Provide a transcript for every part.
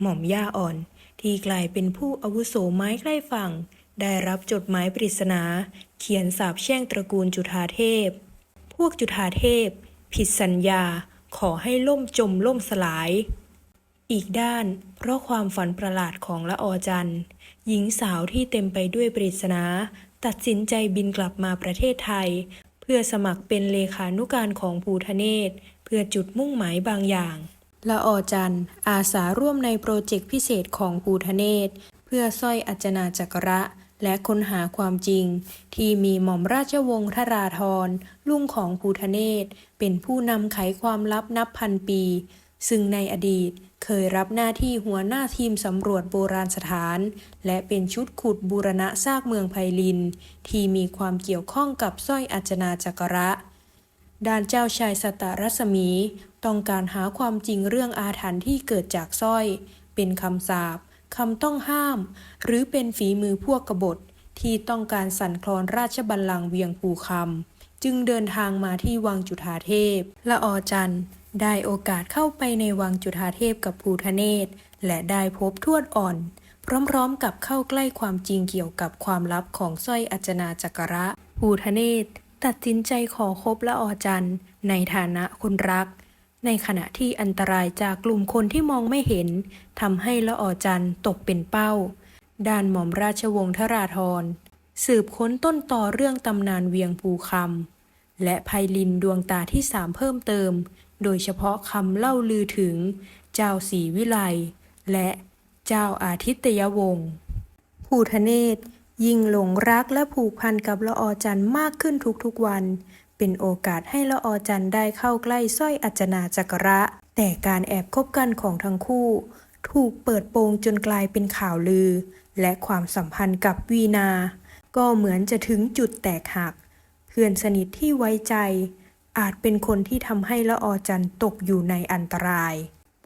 หม่อมย่าอ่อน ที่กลายเป็นผู้อาวุโสไม้ใกล้ฝั่ง ได้รับจดหมายปริศนา เขียนสาบแช่งตระกูลจุฑาเทพ พวกจุฑาเทพ ผิดสัญญาขอให้ล่มจมล่มสลาย อีกด้านเพราะความฝันประหลาดของละออจันหญิงสาวที่เต็มไปด้วยปริศนาตัดสินใจบินกลับมาประเทศไทย เพื่อสมัครเป็นเลขานุการของภูทะเนศ เพื่อจุดมุ่งหมายบางอย่าง ละออจันทร์อาสาร่วมในโปรเจกต์พิเศษของภูทะเนศ เพื่อสร้อยอัจนาจักระและค้นหาความจริง ที่มีหม่อมราชวงศ์ทราธรลุงของภูทะเนศ เป็นผู้นำไขความลับนับพันปี ซึ่งในอดีตเคยรับหน้าที่หัวหน้าทีมสำรวจโบราณสถาน และเป็นชุดขุดบูรณะซากเมืองไพลิน ที่มีความเกี่ยวข้องกับสร้อยอัจนาจักระ ด้านเจ้าชายสตารัศมี ต้องการหาความจริงเรื่องอาถรรพ์ที่เกิดจากสร้อย เป็นคำสาปคำต้องห้าม หรือเป็นฝีมือพวกกบฏที่ต้องการสั่นคลอนราชบัลลังก์เวียงภูคำจึงเดินทางมาที่วังจุฑาเทพ ละออจันได้โอกาสเข้าไปในวังจุฑาเทพกับภูทะเนศ และได้พบทวดอ่อน พร้อมๆกับเข้าใกล้ความจริงเกี่ยวกับความลับของสร้อยอัจนาจักระภูทะเนศ ตัดสินใจขอคบละออจันทร์ในฐานะคนรัก ในขณะที่อันตรายจากกลุ่มคนที่มองไม่เห็นทำให้ละออจันทร์ตกเป็นเป้า ด้านหม่อมราชวงศ์ทราธรสืบค้นต้นต่อเรื่องตำนานเวียงภูคำและไพลินดวงตาที่สามเพิ่มเติม โดยเฉพาะคำเล่าลือถึง เจ้าศรีวิไลและเจ้าอาทิตยวงศ์ภูทะเนศ ยิ่งหลงรักและผูกพันกับละออจันมากขึ้นทุกๆวัน เป็นโอกาสให้ละออจันได้เข้าใกล้สร้อยอัจนาจักระ แต่การแอบคบกันของทั้งคู่ ถูกเปิดโปงจนกลายเป็นข่าวลือ และความสัมพันธ์กับวีนา ก็เหมือนจะถึงจุดแตกหัก เพื่อนสนิทที่ไว้ใจ อาจเป็นคนที่ทำให้ละออจันตกอยู่ในอันตราย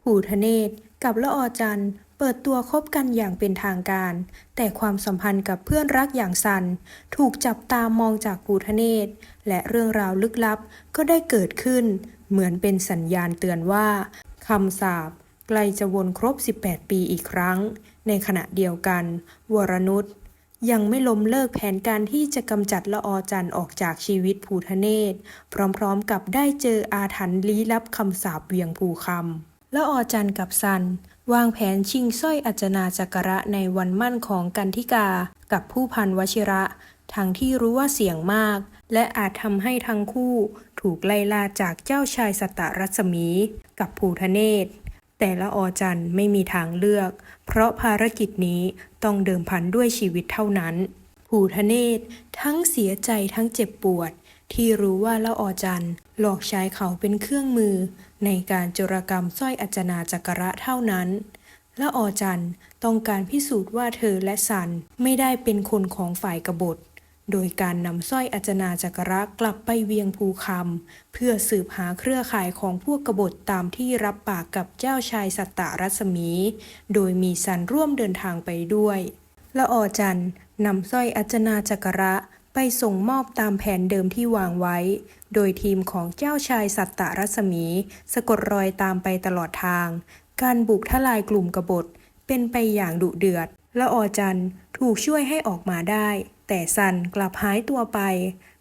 ภูทะเนศ กับละออจันเปิดตัวคบกันอย่างเป็นทางการ แต่ความสัมพันธ์กับเพื่อนรักอย่างซัน ถูกจับตามองจากภูทะเนศ และเรื่องราวลึกลับก็ได้เกิดขึ้น เหมือนเป็นสัญญาณเตือนว่าคำสาปใกล้จะวนครบ 18 ปีอีกครั้ง ในขณะเดียวกัน วรนุชยังไม่ล้มเลิกแผนการที่จะกำจัดละออจันออกจากชีวิตภูทะเนศ พร้อมๆกับได้เจออาถรรพ์ลี้ลับคำสาปเวียงภูคำ ละออจันทร์กับซัน วางแผนชิงสร้อยอัจนาจักระในวันมั่นของกันทิกา กับผู้พันวชิระ ทั้งที่รู้ว่าเสี่ยงมาก และอาจทำให้ทั้งคู่ถูกไล่ล่าจากเจ้าชายสตรัศมี กับภูทะเนศแต่ละออจันทร์ไม่มีทางเลือก เพราะภารกิจนี้ต้องเดิมพันด้วยชีวิตเท่านั้น ภูทะเนศทั้งเสียใจทั้งเจ็บปวด ที่รู้ว่าละออจันทร์หลอกใช้เขาเป็นเครื่องมือ ในการจรกรรมสร้อยอัจนาจักระเท่านั้นละออจันต้องการพิสูจน์ว่าเธอและสันไม่ได้เป็นคนของฝ่ายกบฏ โดยการนำสร้อยอัจนาจักระกลับไปเวียงภูคำเพื่อสืบหาเครือข่ายของพวกกบฏตามที่รับปากกับเจ้าชายสัตตรัศมี โดยมีสันร่วมเดินทางไปด้วยละออจันนำสร้อยอัจนาจักระ ไปส่งมอบตามแผนเดิมที่วางไว้ โดยทีมของเจ้าชายสัตตรัศมี สะกดรอยตามไปตลอดทาง การบุกทลายกลุ่มกบฏ เป็นไปอย่างดุเดือดละออจันทร์ถูกช่วยให้ออกมาได้ แต่ซันกลับหายตัวไป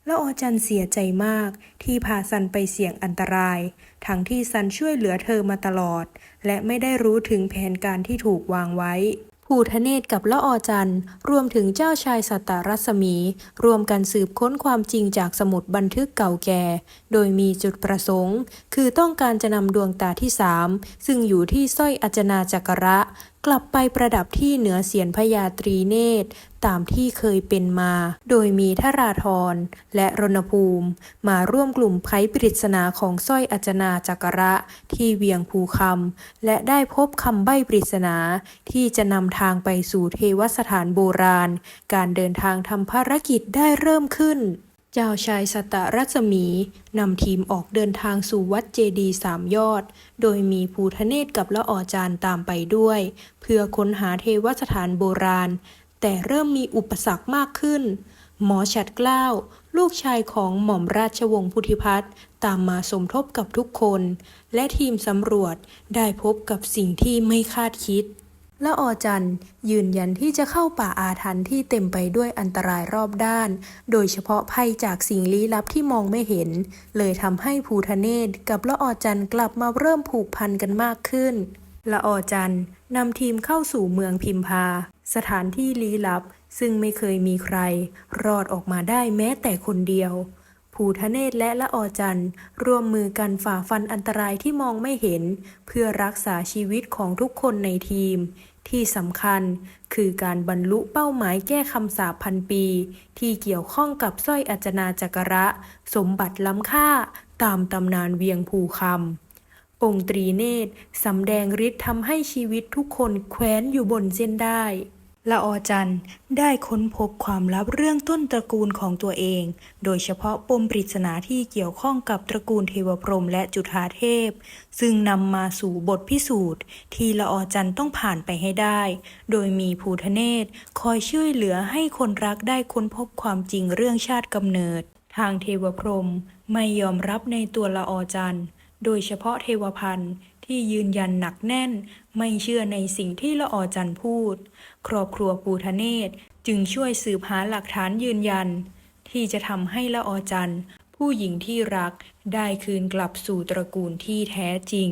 ละออจันทร์เสียใจมาก ที่พาซันไปเสี่ยงอันตราย ทั้งที่ซันช่วยเหลือเธอมาตลอด และไม่ได้รู้ถึงแผนการที่ถูกวางไว้ ภูทะเนศกับละออจันทร์ รวมถึงเจ้าชายสัตตรัศมี รวมกันสืบค้นความจริงจากสมุดบันทึกเก่าแก่ โดยมีจุดประสงค์ คือต้องการจะนำดวงตาที่สามซึ่งอยู่ที่สร้อยอจนาจักระกลับไปประดับที่เหนือเสียนพญาตรีเนตร ตามที่เคยเป็นมา โดยมีทราธรและรณภูมิ มาร่วมกลุ่มไพ่ปริศนาของสร้อยอัจนาจักระที่เวียงภูคำและได้พบคำใบ้ปริศนาที่จะนำทางไปสู่เทวสถานโบราณ การเดินทางทำภารกิจได้เริ่มขึ้น เจ้าชายสตะรัศมีนำทีมออกเดินทางสู่วัดเจดีสามยอด โดยมีภูทะเนศกับละออจานตามไปด้วย เพื่อค้นหาเทวสถานโบราณ แต่เริ่มมีอุปสรรคมากขึ้น หมอฉัดกล้าว ลูกชายของหม่อมราชวงศ์พุทธิพัฒน์ตามมาสมทบกับทุกคน และทีมสำรวจได้พบกับสิ่งที่ไม่คาดคิด และอจันยืนยันที่จะเข้าป่าอาถรรพ์ที่เต็มไปด้วยอันตรายรอบด้าน โดยเฉพาะภัยจากสิ่งลี้ลับที่มองไม่เห็น เลยทำให้ภูทะเนศกับละอจันกลับมาเริ่มผูกพันกันมากขึ้น ละอจันนำทีมเข้าสู่เมืองพิมพา สถานที่ลี้ลับ ซึ่งไม่เคยมีใคร รอดออกมาได้แม้แต่คนเดียว ภูทะเนศและละออจันร่วมมือกันฝ่าฟันอันตรายที่มองไม่เห็น เพื่อรักษาชีวิตของทุกคนในทีม ที่สำคัญคือการบรรลุเป้าหมายแก้คำสาปพันปี ที่เกี่ยวข้องกับสร้อยอัจนาจักระ สมบัติล้ำค่า ตามตำนานเวียงภูคำองค์ตรีเนตรสำแดงฤทธิ์ทำให้ชีวิตทุกคนแคว้นอยู่บนเส้นได้ ละออจันได้ค้นพบความลับเรื่องต้นตระกูลของตัวเอง โดยเฉพาะปมปริศนาที่เกี่ยวข้องกับตระกูลเทวพรหมและจุฑาเทพ ซึ่งนำมาสู่บทพิสูจน์ ที่ละออจันต้องผ่านไปให้ได้ โดยมีภูทะเนศคอยช่วยเหลือให้คนรักได้ค้นพบความจริงเรื่องชาติกำเนิด ทางเทวพรหมไม่ยอมรับในตัวละออจันโดยเฉพาะเทวพันธ์ ที่ยืนยันหนักแน่น ไม่เชื่อในสิ่งที่ละออจันพูด ครอบครัวปูทะเนศจึงช่วยสืบหาหลักฐานยืนยัน ที่จะทำให้ละออจันผู้หญิงที่รักได้คืนกลับสู่ตระกูลที่แท้จริง